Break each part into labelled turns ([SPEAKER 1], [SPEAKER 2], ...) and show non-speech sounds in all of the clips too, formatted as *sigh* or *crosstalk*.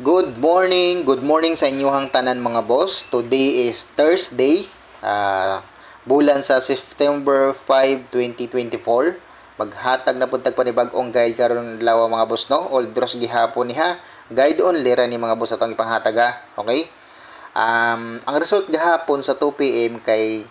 [SPEAKER 1] Good morning, good morning sa inyong tanan mga boss. Today is Thursday, ah, bulan sa September 5, 2024. Maghatag na puntag pa ni bagong guide karon adlaw mga boss no. Old Dross gihapon niha. Guide only ra ni mga boss atong ipanghatag ha. Okay? Um, ang result gahapon sa 2 PM kay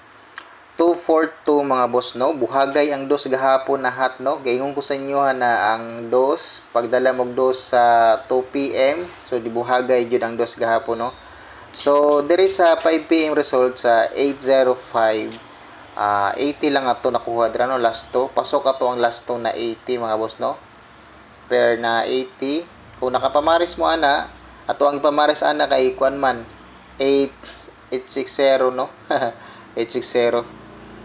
[SPEAKER 1] 242 mga boss no? Buhagay ang dos gahapon na hot no? Gaingon ko sa inyo na ang dos pagdala mog dos sa 2 PM so di buhagay jud ang dos gahapon no? So diri sa 5 PM result sa 805 ah 80 lang ato nakuha dira no? Last to pasok ato ang last to na 80 mga boss no? Pair na 80 kung nakapamaris mo ana ato ang ipamaris ana kay kuan man 8 860 no? *laughs* 860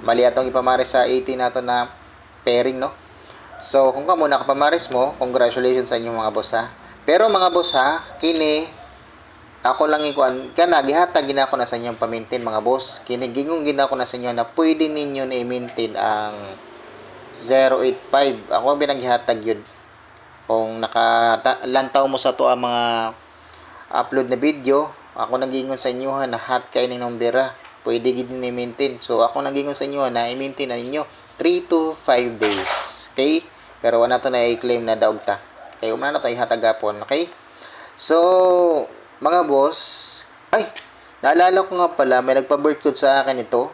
[SPEAKER 1] mali atong ipamaris sa 80 nato na pairing no? So kung kamo nakapamaris mo congratulations sa inyong mga boss ha? Pero mga boss ha kini ako lang ikuan kana gihatag gina ko na sa inyong pamintin mga boss. Kini gingong gina ko na sa inyo na pwede ninyo na i-maintain ang 085 ako ang binaghihatag yun. Kung nakalantaw mo sa to ang mga upload na video ako nagingon sa inyo ha na hot kay ning numbera pwede gid ni maintain. So ako nagingon sa inyo na i-maintain na ninyo. 3 to 5 days okay? Pero wala to na i-claim na daog ta. Kay umana na to ihatag gapon okay? So mga boss ay naalala ko nga pala may nagpa-birth code sa akin ito.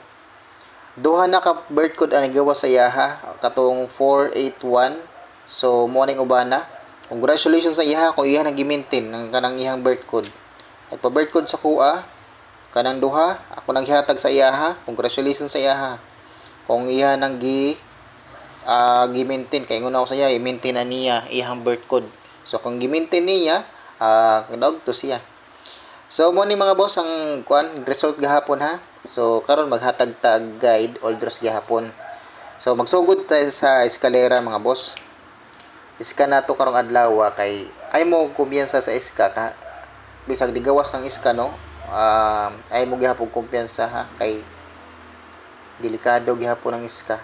[SPEAKER 1] Duha na ka birth code ang nagawa sa yaha katong 481 so morning ubana congratulations sa iha kung iha nag-maintain ng kanang ihang birth code. Nagpa-birth code sa kuha kanang duha ako naghihatag sa iyaha congratulations sa iyaha kung iha nang gi uh, gi-maintain kay nguna ako sa iya i-maintain na niya iyang birth code so kung gi-maintain niya uh, dog to siya. So mo ni mga boss ang kuan result gahapon ha? So karon maghatag tag guide oldros gahapon. So magsugod tayo sa eskalera mga boss. Iska na to karong adlaw kay ay mo kumpiyansa sa iska ka? Bisag digawas ng iska no um, ay mo gihapon kumpiyansa ha? Kay delikado gihapon ang iska.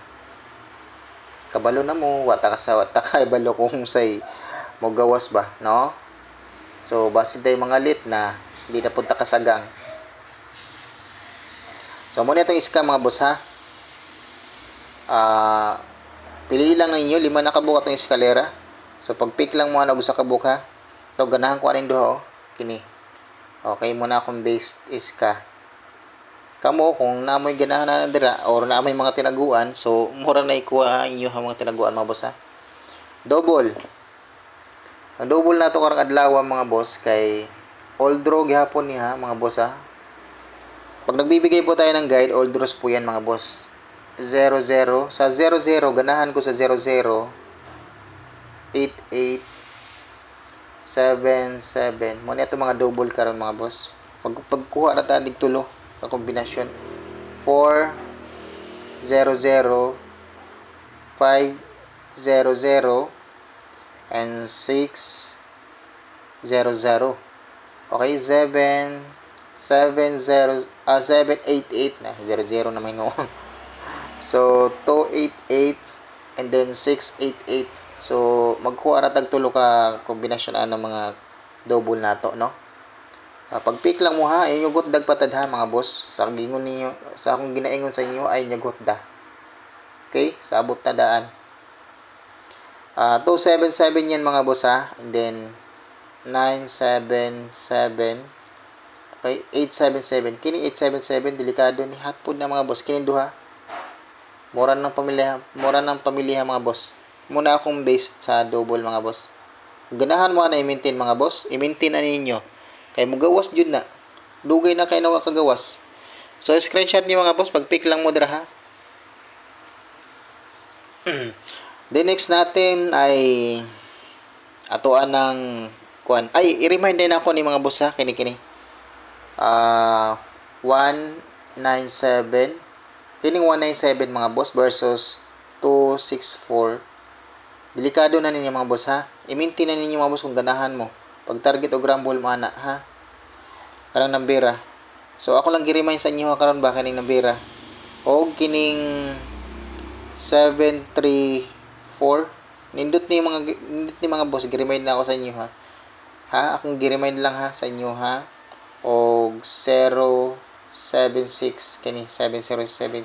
[SPEAKER 1] Kabalo na mo wata ka sa wata ka *laughs* ibalo kung say mo gawas ba no? So basin tayo mga lit na hindi na punta kasagang so muna itong iska mga boss ha? Ah pili lang ninyo lima na kabuka itong eskalera. So pag pick lang mo ano gusto kabuka to ganahan ko aning duha oh. Kini Okay, muna akong based is ka. Kamo, kung namoy ganahan na dira, or namoy mga tinaguan, so, mura na ikuha inyo ang mga tinaguan, mga boss, ha? Double. Ang double na to karang adlaw, mga boss, kay old draw gihapon niya, mga boss, ha? Pag nagbibigay po tayo ng guide, old draws po yan, mga boss. 00. Sa 00, ganahan ko sa 00, 88, 7, 7. Muna ito mga double karon mga boss. Pag pagkuha na tayo tulo ka kombinasyon 4 0 0 5 0 0 and 6 0 0. Okay, 7 7 0 ah 7 8 8 na 0 0 na may noon. So 2 8 8 and then 6 8 8 So, magkuha ra tag tulo ka kombinasyon ano mga double nato, no? Uh, pag pick lang mo ha, ay yugot dag patad ha mga boss. Sa gingon ninyo, sa akong ginaingon sa inyo ay yugot da. Okay? Sabot na daan. Uh, 277 yan mga boss ha. And then 977 Okay, 877. Kini 877 delikado ni hotpod na mga boss. Kini duha. Mura ng pamilya, mura ng pamilya mga boss muna akong based sa double mga boss. Ganahan mo na i-maintain mga boss. I-maintain na ninyo. Kaya mo gawas jud na. Dugay na kayo na kagawas. So, screenshot niyo mga boss. Pag-pick lang mo dira ha. *clears throat* The next natin ay atuan ng kuan. Ay, i-remind din ako ni mga boss ha. Kini-kini. Uh, 197 Kining 197 mga boss versus 264 Delikado na ninyo mga boss ha. I-maintain na ninyo mga boss kung ganahan mo. Pag target o grumble mo ana ha. Karang nambira. So ako lang gi-remind sa inyo karon ba kaning nambira. O kining 734 nindot ni mga nindot ni mga boss gi-remind na ako sa inyo ha. Ha, akong gi-remind lang ha sa inyo ha. Og 076 kini 707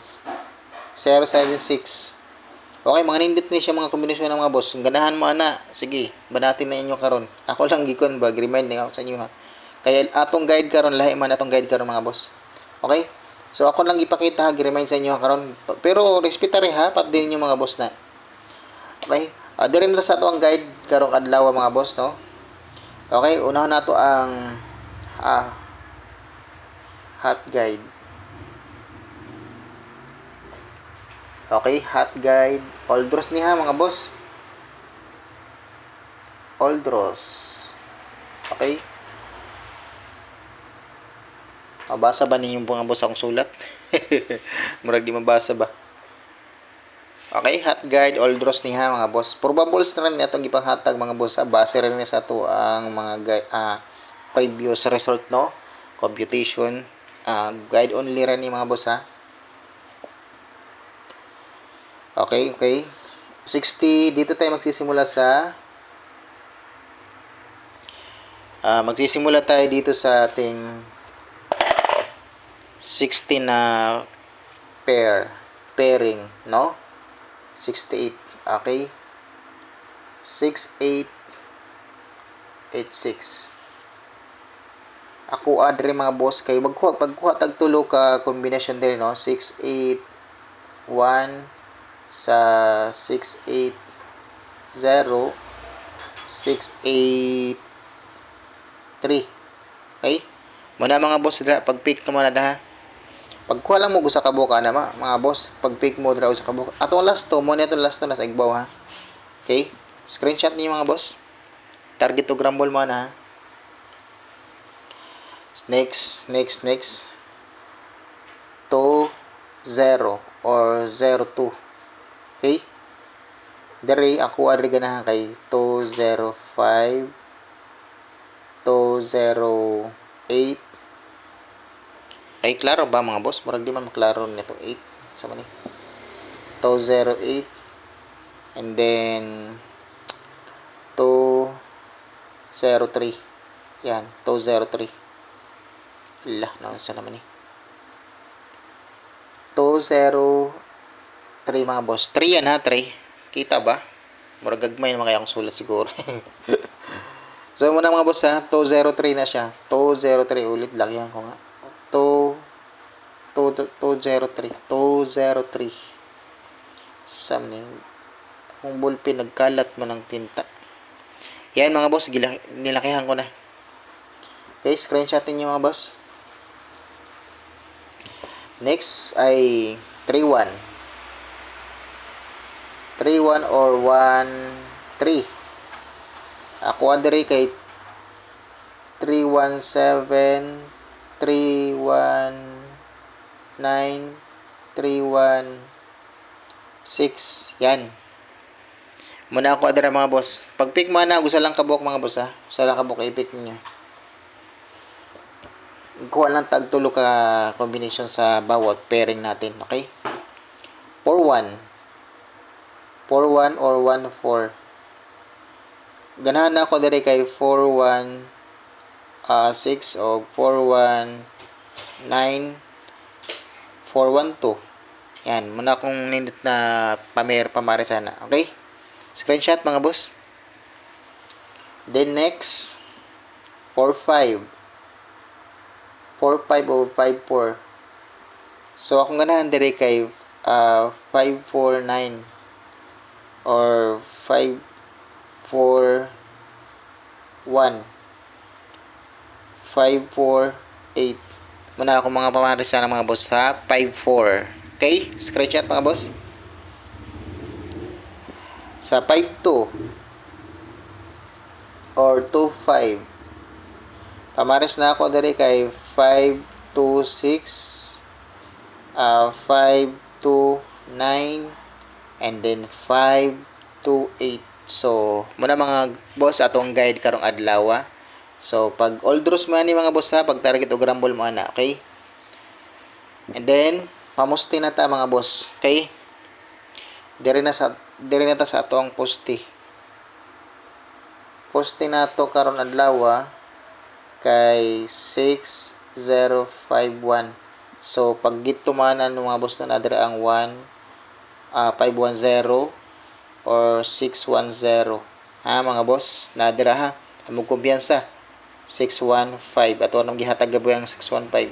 [SPEAKER 1] 076 Okay, mga nindot ni siya mga kombinasyon ng mga boss. Ganahan mo ana. Sige, banatin na inyo karon. Ako lang gikon ba remind ako sa inyo ha. Kaya atong guide karon lahi man atong guide karon mga boss. Okay? So ako lang ipakita ha, gi-remind sa inyo karon. Pero respetare ha, pat din yung mga boss na. Okay? Uh, dire na sa ato ang guide karong adlaw mga boss no. Okay, unahan nato ang ah, hot guide. Okay, hot guide. Oldros ni ha mga boss. Oldros. Okay. Mabasa ba ninyo mga boss akong sulat? *laughs* Murag di mabasa ba? Okay, hot guide, Oldros ni ha mga boss. Probables na rin itong ipanghatag mga boss ha. Base rin sa to ang mga ah, previous result no. Computation. ah, guide only rin ni mga boss ha. Okay, okay. 60, dito tayo magsisimula sa ah magsisimula tayo dito sa ating 60 na pair, pairing, no? 68, okay? 68 86 Ako adre mga boss kay magkuha pagkuha tag tulo ka combination dire no 6 8 1 sa 680 683 okay muna mga boss dira pag pick ka muna daha pagkuha lang mo sa kabuka na ma, mga boss pag pick mo dira sa kabuka atong last to mo na itong last to na sa igbaw ha? Okay? Screenshot niyo mga boss. Target to grumble mo na ha? Next next next. 2 0 or 02 Okay? Dere ako adre ganahan kay 205 208 Ay klaro ba mga boss? Murag di man maklaro nito 8 sa man ni. 208 and then 203 yan 203 lah naon sa naman ni 203 mga boss. 3 yan ha? 3 kita ba? Murag gagmay na mga akong sulat siguro. *laughs* So muna mga boss ha? 203 na siya. 203 ulit lagyan ko nga. 2 203 203 something kung ballpen nagkalat mo ng tinta. Yan mga boss nilakihan ko na. Okay screenshotin nyo mga boss. Next ay 31 3-1 or 1-3. Ako andiri kay 317 319 316 yan. Muna ako adara mga boss. Pag pick mo na gusto lang kabok mga boss ha? Gusto lang kabok i-pick niyo. Kuha lang tag tulo ka combination sa bawat pairing natin okay? 4-1 4-1 or 1-4. Ganahan na ako dire kay 4-1 uh, 6 o 4-1 9 4-1 2. Yan, muna akong nindot na pamer pamare sana. Okay? Screenshot mga boss. Then next 4-5 4-5 or 5-4. So akong ganahan dire kay uh, 5-4-9 or 5 4 1 5 4 8 muna ako mga pamaris na mga boss ha? 5 4 okay? Screenshot mga boss. Sa 5 2 or 2 5 pamaris na ako dali kay 5 2 6 uh, 5 2 9 and then 5 to 8 so muna mga boss atong guide karong adlaw so pag all draws mo ani mga boss ha pag target o grumble mo ana okay? And then pamusti na ta mga boss okay? Dire na sa dire na ta sa ato ang poste poste nato karon adlaw kay 6051. So pag gitumanan mga boss na nadira ang 1 ah, 510 or 610. Ha mga boss, nadira ha. Among kumpiyansa. 615. Ato nang gihatag gaboy ang 615.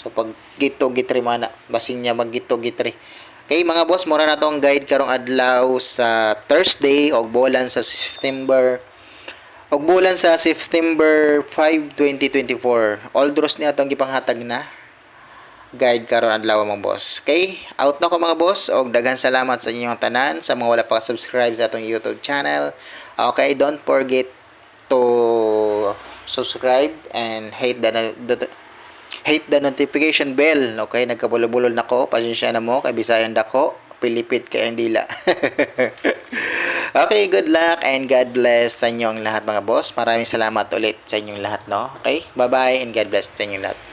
[SPEAKER 1] So pag gito gitri mana, basin niya maggito gitri. Okay mga boss, mura na tong guide karong adlaw sa Thursday og bulan sa September og bulan sa September 5, 2024. All draws ni atong gipanghatag na guide karon adlaw mga boss. Okay? Out na ko mga boss og daghan salamat sa inyong tanan sa mga wala pa subscribe sa atong YouTube channel. Okay, don't forget to subscribe and hit the, the hit the notification bell. Okay, nagkabulol-bulol na ko. Pasensya na mo kay Bisayan dako. Pilipit kay ang dila. *laughs* okay, good luck and God bless sa inyong lahat mga boss. Maraming salamat ulit sa inyong lahat, no? Okay? Bye-bye and God bless sa inyong lahat.